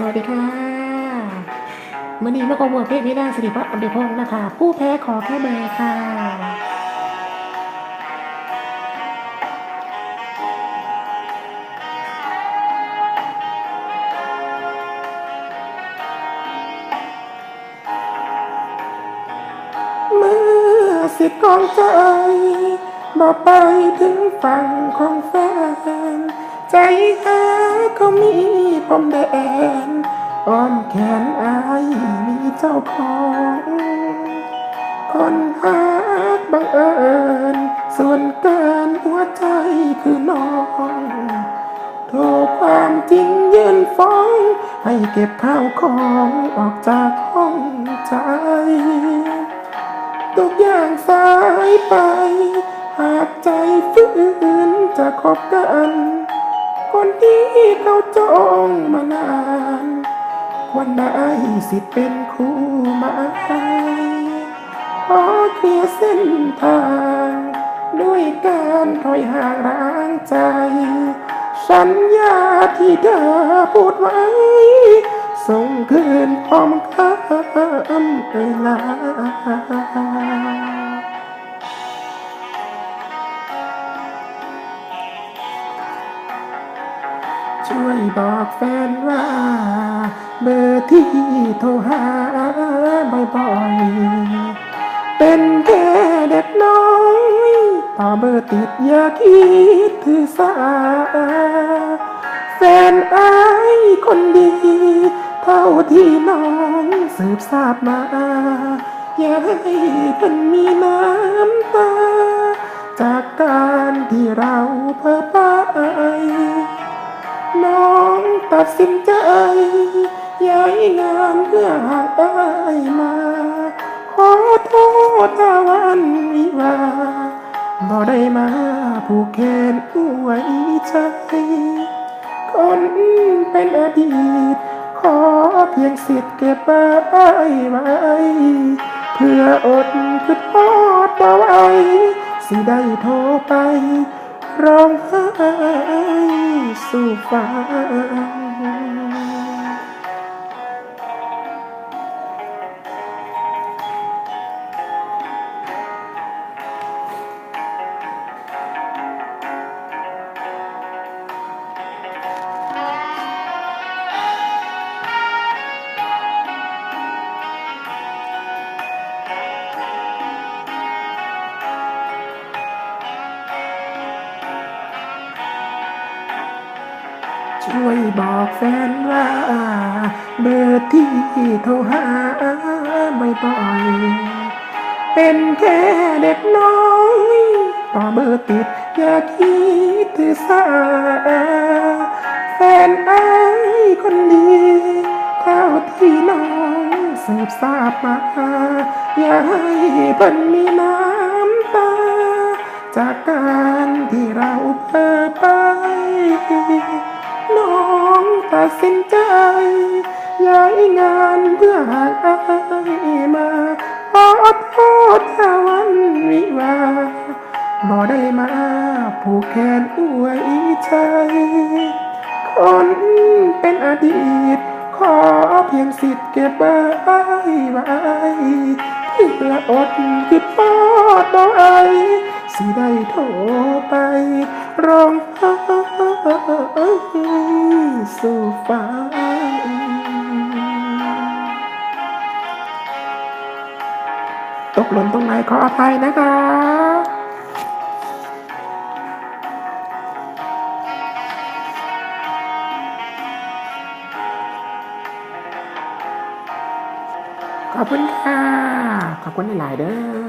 สวัสดีค่ะมื่อนี้มาขอมวลเพลงพี่นาสิริพัฒน์อัมเดพงศ์นะคะ ผู้แพ้ขอแค่เบอร์ค่ะ เมื่อสิทธิ์ของใจบอกไปถึงฝั่งของแฟน ใจหาเขามีพรมแดนอ้อมแขนอายมีเจ้าของ คนหากบังเอิญ ส่วนเกินหัวใจคือน้องโทรความจริงยื่นฟ้อง ให้เก็บข้าวของออกจากห้องใจทุกอย่างสายไป หากใจฝืนจะคบกัน ที่เขาจองมานานควรได้สิเป็นคู่มายขอเคลียร์เส้นทาง ด้วยการถอยห่างร้างใจ สัญญาที่เธอพูดไว้ ส่งคืนพร้อมคำเวลา บอกแฟนว่า เบอร์ที่โทรหาบ่อยๆ เป็นแค่เด็กน้อยต่อเบอร์ติดอย่าคิดถือสา แฟนอายคนดี เท่าที่น้องสืบทราบมา อย่าให้เพิ่นมีน้ำตา จากการที่เราเพ้อไป สินใจ ย้ายงานเพื่อหาได้มา ขอโทษถ้าวันวิวาบ่ได้มาผูกแขนอวยใจ คนเป็นอดีต ขอเพียงสิทธิ์เก็บไว้ไว้เพื่ออดคิดทอดต่อไว้สิได้โทรไป ร้องไห้สู่ฟ้า ช่วยบอกแฟนว่า เบอร์ที่โทรหาบ่อยๆเป็นแค่เด็กน้อยต่อเบอร์ติดอย่าคิดถือสาแฟนไอายคนดีเท่าที่น้องสืบทราบมา อย่าให้เพิ่นมีน้ำตา จากการที่เราเพ้อไป ตัดสินใจย้ายงานเพื่อหากอายมาขอโทษถ้าวันวิวาบ่ได้มาผูกแขนอวยใจคนเป็นอดีต ขอเพียงสิทธิ์เก็บไว้ไว้เพื่ออดคิดปอดเอาไอสิได้โทรไปร้องไห้ สู่ฟ้า ตกหล่นตรงไหนขออภัยนะคะ ขอบคุณค่ะ ขอบคุณหลาย ๆ เด้อ